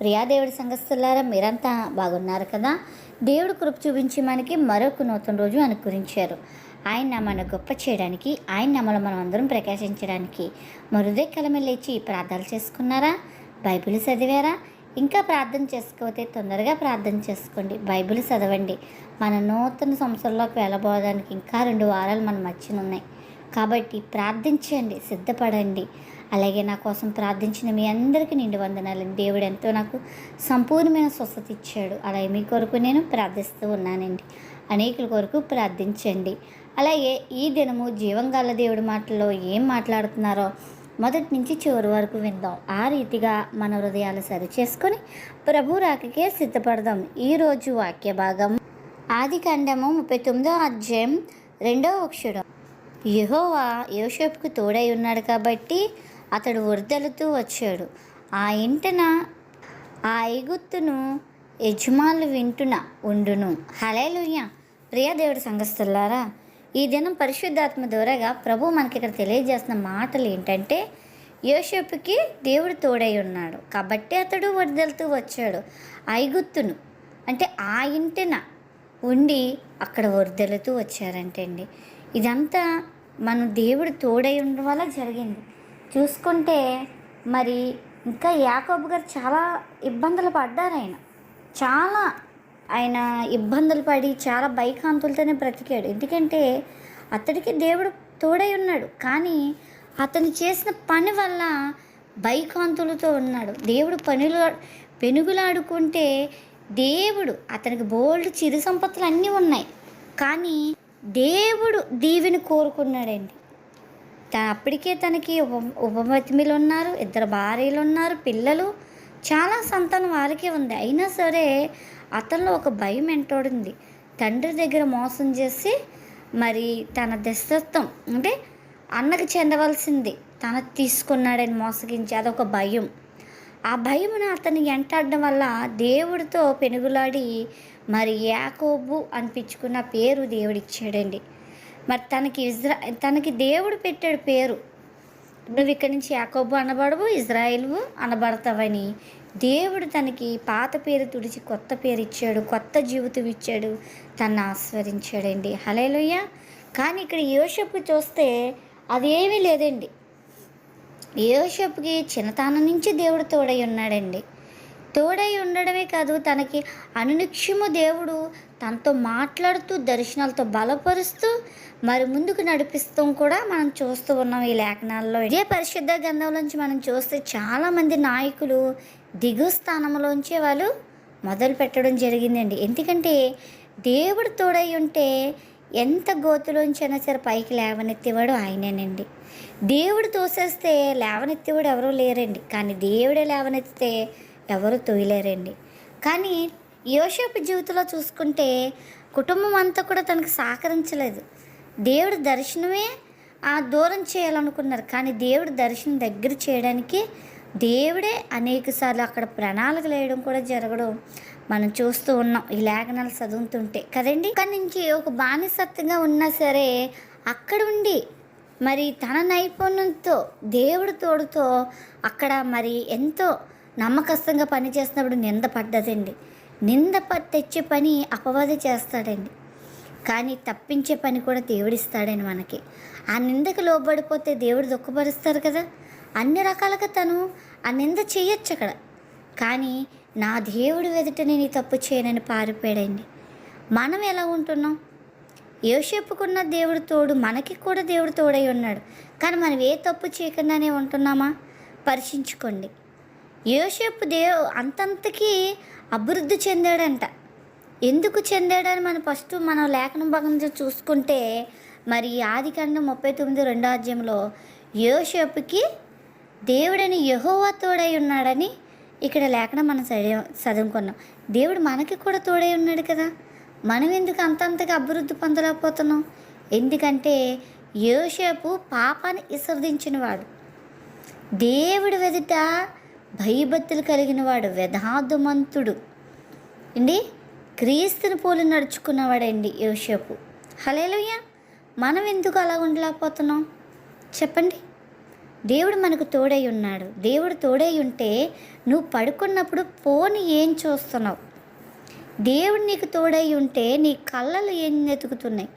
ప్రియాదేవుడి సంఘస్థులారా మీరంతా బాగున్నారు కదా? దేవుడు కృప చూపించి మనకి మరొక నూతన రోజు అనుకరించారు ఆయన మన గొప్ప చేయడానికి ఆయన నమ్మలు మనం అందరం ప్రకాశించడానికి మరుదే కలమే లేచి ప్రార్థనలు చేసుకున్నారా? బైబిల్ చదివారా? ఇంకా ప్రార్థన చేసుకోతే తొందరగా ప్రార్థన చేసుకోండి. బైబిల్ చదవండి. మన నూతన సంవత్సరంలోకి వెళ్ళబోవడానికి ఇంకా రెండు వారాలు మనం మధ్యన కాబట్టి ప్రార్థించండి సిద్ధపడండి. అలాగే నా కోసం ప్రార్థించిన మీ అందరికీ నిండు వందనాలండి. దేవుడు ఎంతో నాకు సంపూర్ణమైన స్వస్థత ఇచ్చాడు. అలాగే మీ కొరకు నేను ప్రార్థిస్తూ ఉన్నానండి. అనేకుల కొరకు ప్రార్థించండి. అలాగే ఈ దినము జీవంగాల దేవుడి మాటల్లో ఏం మాట్లాడుతున్నారో మొదటి నుంచి చివరి వరకు విందాం. ఆ రీతిగా మన హృదయాలు సరి చేసుకొని ప్రభు రాకకే సిద్ధపడదాం. ఈరోజు వాక్య భాగం ఆది కాండము ముప్పై తొమ్మిదో అధ్యాయం రెండో అక్షరం. యహోవా యోషపుకు తోడై ఉన్నాడు కాబట్టి అతడు వరదలుతూ వచ్చాడు. ఆ ఇంటన ఆ ఐగుత్తును యజమానులు వింటున ఉండును. హలేలుయ్య ప్రియ దేవుడి సంఘస్థులారా ఈ దినం పరిశుద్ధాత్మ ద్వారాగా ప్రభు మనకి ఇక్కడ తెలియజేస్తున్న మాటలు ఏంటంటే యోషపుకి దేవుడు తోడై ఉన్నాడు. కాబట్టి అతడు వరదలుతూ వచ్చాడు. ఐగుత్తును అంటే ఆ ఇంటిన ఉండి అక్కడ వరదలుతూ వచ్చారంటే అండి ఇదంతా మన దేవుడు తోడై ఉండడం వల్ల జరిగింది. చూసుకుంటే మరి ఇంకా యాకోబు గారు చాలా ఇబ్బందులు పడ్డారు ఆయన. చాలా ఆయన ఇబ్బందులు పడి చాలా భయకాంతులతోనే బ్రతికాడు. ఎందుకంటే అతడికి దేవుడు తోడై ఉన్నాడు. కానీ అతను చేసిన పని వల్ల భయకాంతులతో ఉన్నాడు. దేవుడు పనులు పెనుగులాడుకుంటే దేవుడు అతనికి బోల్డ్ చిరు సంపత్తులు అన్నీ ఉన్నాయి. కానీ దేవుడు దీవిని కోరుకున్నాడండి. తా అప్పటికే తనకి ఉప ఉపమతిమిలు ఉన్నారు ఇద్దరు భార్యలు ఉన్నారు పిల్లలు చాలా సంతానం వారికే ఉంది. అయినా సరే అతనిలో ఒక భయం ఎంటోడింది. తండ్రి దగ్గర మోసం చేసి మరి తన దశత్వం అంటే అన్నకు చెందవలసింది తన తీసుకున్నాడని మోసగించి అదొక భయం. ఆ భయమును అతను ఎంటాడడం వల్ల దేవుడితో పెనుగులాడి మరి యాకోబు అనిపించుకున్న పేరు దేవుడిచ్చాడండి. మరి తనకి ఇజ్రా తనకి దేవుడు పెట్టాడు పేరు. నువ్వు ఇక్కడి నుంచి యాకోబు అనబడవు ఇజ్రాయిల్వు అనబడతావని. దేవుడు తనకి పాత పేరు తుడిచి కొత్త పేరు ఇచ్చాడు కొత్త జీవితం ఇచ్చాడు తను ఆస్వరించాడండి హలేలుయ్య కానీ ఇక్కడ యోషపు చూస్తే అదేమీ లేదండి. యోషపుకి చిన్నతనం నుంచి దేవుడు తోడై ఉన్నాడండి. తోడై ఉండడమే కాదు తనకి అనునిక్షము దేవుడు తనతో మాట్లాడుతూ దర్శనాలతో బలపరుస్తూ మరి ముందుకు నడిపిస్తూ కూడా మనం చూస్తూ ఉన్నాం ఈ లేఖనాల్లో. ఇదే పరిశుద్ధ గ్రంథంలోంచి మనం చూస్తే చాలామంది నాయకులు దిగు స్థానంలోంచే వాళ్ళు మొదలు పెట్టడం జరిగిందండి. ఎందుకంటే దేవుడు తోడై ఉంటే ఎంత గోతులోంచైనా సరే పైకి లేవనెత్తేవాడు ఆయనేనండి. దేవుడు తోసేస్తే లేవనెత్తేవాడు ఎవరూ లేరండి. కానీ దేవుడే లేవనెత్తితే ఎవరు తోయలేరండి. కానీ యోషపు జీవితంలో చూసుకుంటే కుటుంబం అంతా కూడా తనకు సహకరించలేదు. దేవుడి దర్శనమే ఆ దూరం చేయాలనుకున్నారు. కానీ దేవుడి దర్శనం దగ్గర చేయడానికి దేవుడే అనేక సార్లు అక్కడ ప్రణాళిక వేయడం కూడా జరగడం మనం చూస్తూ ఉన్నాం. ఈ లేఖనాలు చదువుతుంటే కదండి? ఇక్కడి నుంచి ఒక బానిసత్తుగా ఉన్నా సరే అక్కడ ఉండి మరి తన నైపుణ్యంతో దేవుడి తోడుతో అక్కడ మరి ఎంతో నమ్మకస్తంగా పని చేసినప్పుడు నింద పడ్డదండి. నింద ప తెచ్చే పని అపవాది చేస్తాడండి. కానీ తప్పించే పని కూడా దేవుడిస్తాడని మనకి. ఆ నిందకు లోబడిపోతే దేవుడు దుఃఖపరుస్తారు కదా. అన్ని రకాలుగా తను ఆ నింద చేయొచ్చు అక్కడ. కానీ నా దేవుడు ఎదుట నేను తప్పు చేయనని పారిపోయాడండి. మనం ఎలా ఉంటున్నాం? యోసేపుకున్న దేవుడు తోడు మనకి కూడా దేవుడు తోడై ఉన్నాడు. కానీ మనం ఏ తప్పు చేయకుండానే ఉంటున్నామా? పరీక్షించుకోండి యోసేపు దేవు అంతంతకీ అభివృద్ధి చెందాడంట. ఎందుకు చెందాడని మనం ఫస్ట్ మనం లేఖనం భాగం చూసుకుంటే మరి ఆది కాండం ముప్పై తొమ్మిది రెండో అధ్యాయంలో యోసేపుకి దేవుడని యహోవా తోడై ఉన్నాడని ఇక్కడ లేఖనం మనం చదివ చదువుకున్నాం. దేవుడు మనకి కూడా తోడై ఉన్నాడు కదా. మనం ఎందుకు అంతంతగా అభివృద్ధి పొందలేకపోతున్నాం? ఎందుకంటే యోసేపు పాపాన్ని విసర్జించినవాడు. దేవుడి వెదుట భయభక్తులు కలిగిన వాడు వ్యధాదుమంతుడు. అండి క్రీస్తుని పోలి నడుచుకున్నవాడండి యోసేపు. హలేలుయ్య మనం ఎందుకు అలా ఉండలేకపోతున్నాం? చెప్పండి. దేవుడు మనకు తోడై ఉన్నాడు. దేవుడు తోడై ఉంటే నువ్వు పడుకున్నప్పుడు పోని ఏం చూస్తున్నావు? దేవుడు నీకు తోడై ఉంటే నీ కళ్ళలు ఏం వెతుకుతున్నాయి?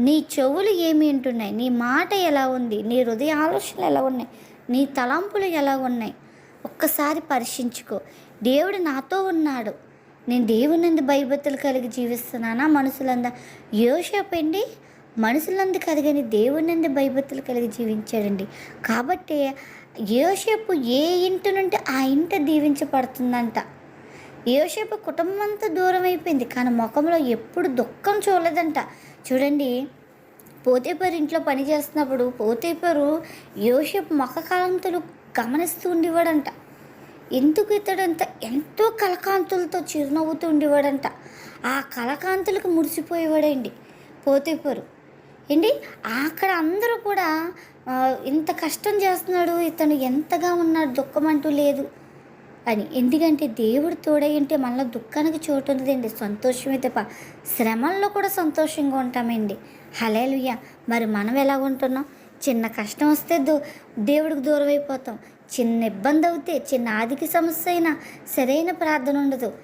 నీ చెవులు ఏమి వింటున్నాయి? నీ మాట ఎలా ఉంది? నీ హృదయ ఆలోచనలు ఎలా ఉన్నాయి? నీ తలంపులు ఎలా ఉన్నాయి? ఒక్కసారి పరీక్షించుకో. దేవుడు నాతో ఉన్నాడు. నేను దేవునందు భయభక్తులు కలిగి జీవిస్తున్నానా? మనుషులంద యోషపండి మనుషులందు కలిగని దేవునందు భయభక్తులు కలిగి జీవించాడండి. కాబట్టి యోషపు ఏ ఇంటి నుండి ఆ ఇంట దీవించబడుతుందంట. యోషపు కుటుంబం అంతా దూరం అయిపోయింది కానీ ముఖంలో ఎప్పుడు దుఃఖం చూడలేదంట. చూడండి పోతేపరు ఇంట్లో పని చేస్తున్నప్పుడు పోతేపరు యోషపు ముఖ కాలంతులు గమనిస్తూ ఉండేవాడంట. ఎందుకు ఇతడంత ఎంతో కలకాంతులతో చిరునవ్వుతూ ఉండేవాడంట. ఆ కలకాంతులకు మురిసిపోయేవాడండి పోతేపరు ఏంటి? అక్కడ అందరూ కూడా ఇంత కష్టం చేస్తున్నాడు ఇతను ఎంతగా ఉన్నాడు దుఃఖం అంటూ లేదు అని. ఎందుకంటే దేవుడు తోడై ఉంటే మనలో దుఃఖానికి చోటు ఉందండి సంతోషమే తప్ప శ్రమల్లో కూడా సంతోషంగా ఉంటామండి. హలేలుయ్య మరి మనం ఎలా ఉంటున్నాం? చిన్న కష్టం వస్తే దో దేవుడికి దూరం అయిపోతాం. చిన్న ఇబ్బంది అవుతే చిన్న ఆర్థిక సమస్య అయినా సరైన ప్రార్థన ఉండదు.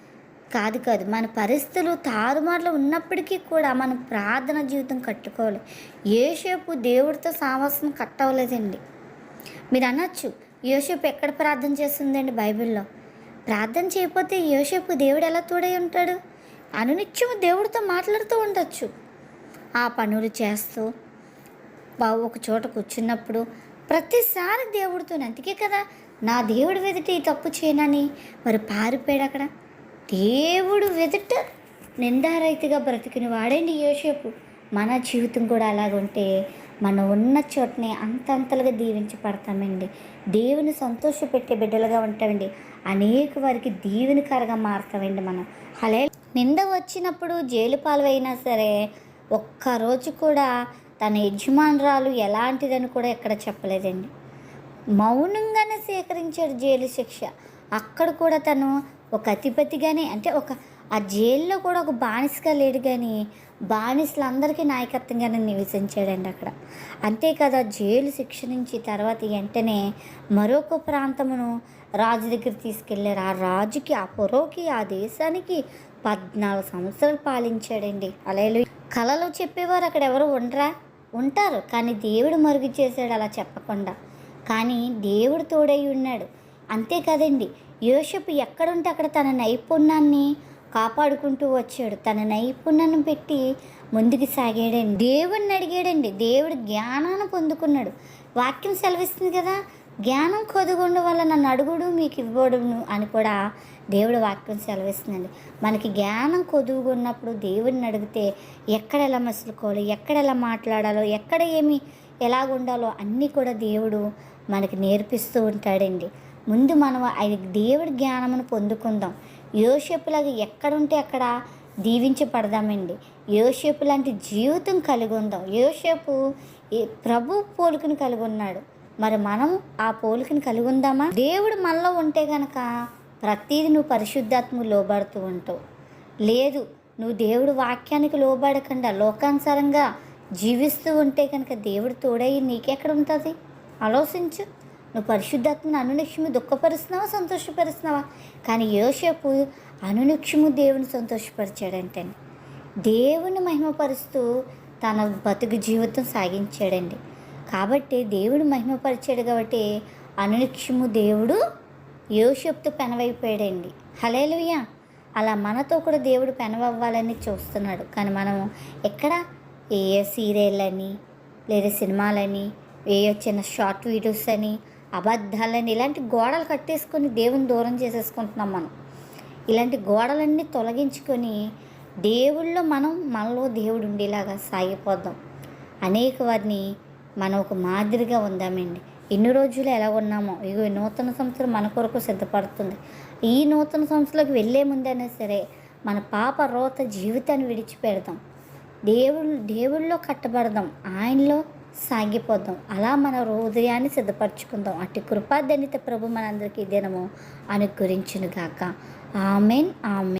కాదు కాదు మన పరిస్థితులు తారుమారులు ఉన్నప్పటికీ కూడా మనం ప్రార్థన జీవితం కట్టుకోవాలి. ఏసేపు దేవుడితో సావాసం కట్టవలేదండి. మీరు అనొచ్చు యోసేపు ఎక్కడ ప్రార్థన చేస్తుందండి బైబిల్లో? ప్రార్థన చేయకపోతే యోసేపు దేవుడు ఎలా తోడై ఉంటాడు? అనునిత్యం దేవుడితో మాట్లాడుతూ ఉండొచ్చు. ఆ పనులు చేస్తూ బావు ఒక చోట కూర్చున్నప్పుడు ప్రతిసారి దేవుడితో అందుకే కదా నా దేవుడు వెదుట ఈ తప్పు చేయనని? మరి పారిపోయాడు అక్కడ. దేవుడు వెదుట నిందారైతిగా బ్రతికిన వాడండి యోసేపు. మన జీవితం కూడా అలాగుంటే మనం ఉన్న చోటనే అంతంతలుగా దీవించబడతామండి దేవుని సంతోషపెట్టే బిడ్డలుగా ఉంటామండి. అనేక వారికి దీవెనకరగా మారుతామండి మనం. అలే నింద వచ్చినప్పుడు జైలు పాలువైనా సరే ఒక్కరోజు కూడా తన యజమానురాలు ఎలాంటిదని కూడా ఎక్కడ చెప్పలేదండి. మౌనంగానే స్వీకరించాడు జైలు శిక్ష. అక్కడ కూడా తను ఒక అతిపతిగానే అంటే ఒక ఆ జైల్లో కూడా ఒక బానిసగా లేడు కానీ బానిసలందరికీ నాయకత్వంగానే నివసించాడండి అక్కడ. అంతేకాదు ఆ జైలు శిక్ష నుంచి తర్వాత వెంటనే మరొక ప్రాంతమును రాజు దగ్గర తీసుకెళ్ళారు ఆ రాజుకి ఆ పొరోకి ఆ దేశానికి పద్నాలుగు సంవత్సరాలు పాలించాడండి. అలా కళలు చెప్పేవారు అక్కడ ఎవరు ఉండరా? ఉంటారు. కానీ దేవుడు మరుగు చేశాడు అలా చెప్పకుండా. కానీ దేవుడు తోడై ఉన్నాడు. అంతే కదండి. యోషపు ఎక్కడుంటే అక్కడ తన నైపుణ్యాన్ని కాపాడుకుంటూ వచ్చాడు. తన నైపుణ్యాన్ని పెట్టి ముందుకు సాగాడండి. దేవుడిని అడిగాడండి. దేవుడు జ్ఞానాన్ని పొందుకున్నాడు. వాక్యం సెలవిస్తుంది కదా. జ్ఞానం కొదుగుండు వల్ల నన్ను అడుగుడు మీకు ఇవ్వబడును అని కూడా దేవుడు వాక్యం సెలవిస్తుందండి. మనకి జ్ఞానం కొదువుకున్నప్పుడు దేవుడిని అడిగితే ఎక్కడ ఎలా మసులుకోవాలి ఎక్కడ ఎలా మాట్లాడాలో ఎక్కడ ఏమి ఎలా ఉండాలో అన్నీ కూడా దేవుడు మనకి నేర్పిస్తూ ఉంటాడండి. ముందు మనం అది దేవుడి జ్ఞానమును పొందుకుందాం. యోషపులాగా ఎక్కడుంటే అక్కడ దీవించబడదామండి. యోషపు లాంటి జీవితం కలిగి ఉందాం. యోషపు ప్రభు పోలుకుని కలిగి ఉన్నాడు. మరి మనం ఆ పోలికను కలిగి ఉందామా దేవుడు మనలో ఉంటే గనక ప్రతిదీ నువ్వు పరిశుద్ధాత్మ లోబడుతూ ఉంటావు. లేదు నువ్వు దేవుడు వాక్యానికి లోబడకుండా లోకానుసారంగా జీవిస్తూ ఉంటే కనుక దేవుడు తోడయ్యి నీకెక్కడ ఉంటుంది? ఆలోచించు. నువ్వు పరిశుద్ధాత్మను అనునిక్షము దుఃఖపరుస్తున్నావా సంతోషపరుస్తున్నావా? కానీ యోసేపు అనునిక్షము దేవుని సంతోషపరిచాడంటే దేవుని మహిమపరుస్తూ తన బతుకు జీవితం సాగించాడండి. కాబట్టి దేవుడు మహిమపరిచాడు కాబట్టి అనునిక్షము దేవుడు యోషప్తు పెనవైపోయాడండి. హలేలుయ్య అలా మనతో కూడా దేవుడు పెనవవ్వాలని చూస్తున్నాడు. కానీ మనం ఎక్కడ? ఏ సీరియల్ అని లేదా సినిమాలని ఏ చిన్న షార్ట్ వీడియోస్ అని అబద్ధాలని ఇలాంటి గోడలు కట్టేసుకొని దేవుని దూరం చేసేసుకుంటున్నాం మనం. ఇలాంటి గోడలన్నీ తొలగించుకొని దేవుళ్ళో మనం మనలో దేవుడు ఉండేలాగా సాగిపోద్దాం అనేక వారిని మనం ఒక మాదిరిగా ఉందామండి. ఎన్ని రోజులు ఎలా ఉన్నామో? ఇగో నూతన సంవత్సరం మన కొరకు సిద్ధపడుతుంది. ఈ నూతన సంవత్సరంలోకి వెళ్ళే ముందైనా సరే మన పాప రోత జీవితాన్ని విడిచిపెడదాం. దేవుడు దేవుళ్ళలో కట్టబడదాం. ఆయనలో సాగిపోదాం. అలా మన హృదయాన్ని సిద్ధపరచుకుందాం. అట్టి కృపాదనిత ప్రభు మనందరికీ దినము అనుగురించునుగాక ఆమెన్ ఆమెన్.